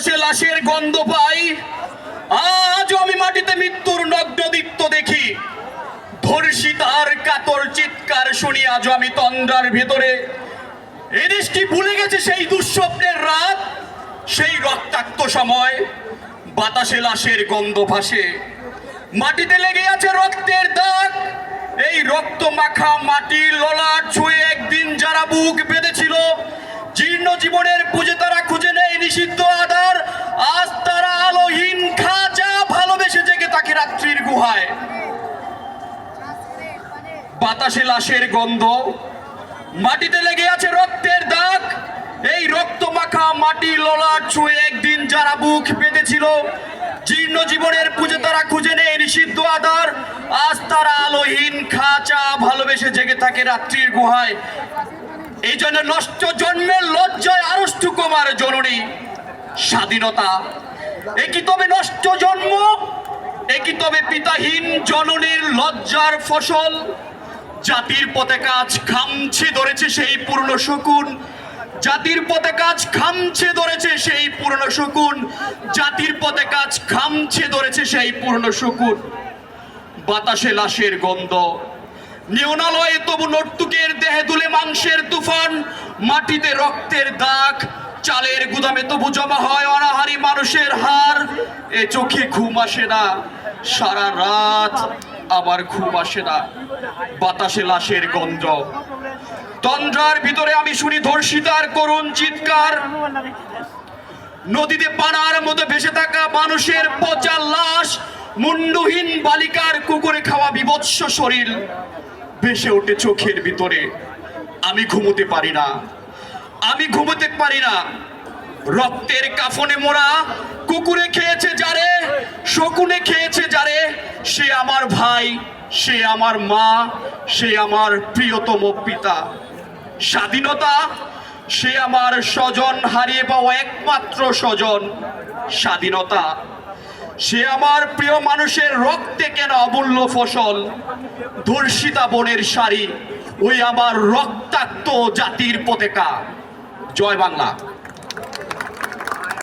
সে লাশের গন্ধ পাই। আজও আমি মাটিতে মৃত্যুর নগ্নদীপ্ত দেখি। ধর্ষিতার কাতর চিৎকার শুনি আজও আমি তন্দ্রার ভেতরে। এ দেশটি ভুলে গেছে সেই দুঃস্বপ্নের রাত, সেই রক্তাক্ত সময়। বাতাসে লাশের গন্ধ ভাসে। মাটিতে লেগে আছে রক্তের দাগ। এই রক্ত মাখা মাটি ললাট ছুঁয়ে একদিন যারা বুক বেঁধেছিল, জীর্ণ জীবনের পুজো তারা খুঁজে নেয় নিষিদ্ধ গুহায় বাতাসে লাশের গন্ধ। মাটিতে লেগে আছে রক্তের দাগ। এই রক্ত মাখা মাটি ললাট ছুঁয়ে একদিন যারা বুক বেঁধেছিল, জীর্ণ জীবনের পুজো তারা খুঁজে নেয় নিষিদ্ধ আধার। আজ তারা আলোহীন খাঁচা ভালোবেসে জেগে থাকে রাত্রির গুহায়। এই জন্য নষ্ট জন্মের লজ্জায় আরষ্টু কুমার জননী। স্বাধীনতা। একই তবে নষ্ট জন্ম? একই তবে পিতাহীন জননীর লজ্জার ফসল? জাতির পথে কাজ খামছে ধরেছে সেই পূর্ণ শকুন। জাতির পথে কাজ খামছে ধরেছে সেই পূর্ণ শকুন। জাতির পথে কাজ খামছে ধরেছে সেই পূর্ণ শকুন। বাতাসে লাশের গন্ধ। নিয়নালয়ে তবু নর্তুকের দেহে দুলে মাংসের তুফান। মাটিতে রক্তের দাগ। চালের গুদামে তবু জমা হয় অনাহারি মানুষের হার। এ চোখে ঘুম আসে না। সারা রাত আবার ঘুম আসে না। বাতাসে লাশের গন্ধ। তন্দ্রার ভিতরে আমি শুনি ধর্ষিতার করুণ চিৎকার। নদীতে পানার মতো ভেসে থাকা মানুষের পচা লাশ, মুন্ডহীন বালিকার কুকুরে খাওয়া বিভৎস শরীর ভেসে ওঠে চোখের ভিতরে। আমি ঘুমোতে পারি না। আমি ঘুমোতে পারি না। রক্তের কাফনে মোড়া কুকুরে খেয়েছে যারে শকুনে খেয়েছে যারে, সে আমার ভাই, সে আমার মা, সে আমার প্রিয়তম পিতা। স্বাধীনতা, সে আমার স্বজন হারিয়ে পাওয়া একমাত্র স্বজন স্বাধীনতা। সে আমার প্রিয় মানুষের রক্তে কেন অমূল্য ফসল? ধর্ষিতা বনের শাড়ি, ওই আমার রক্তাক্ত জাতির পতাকা। জয় বাংলা।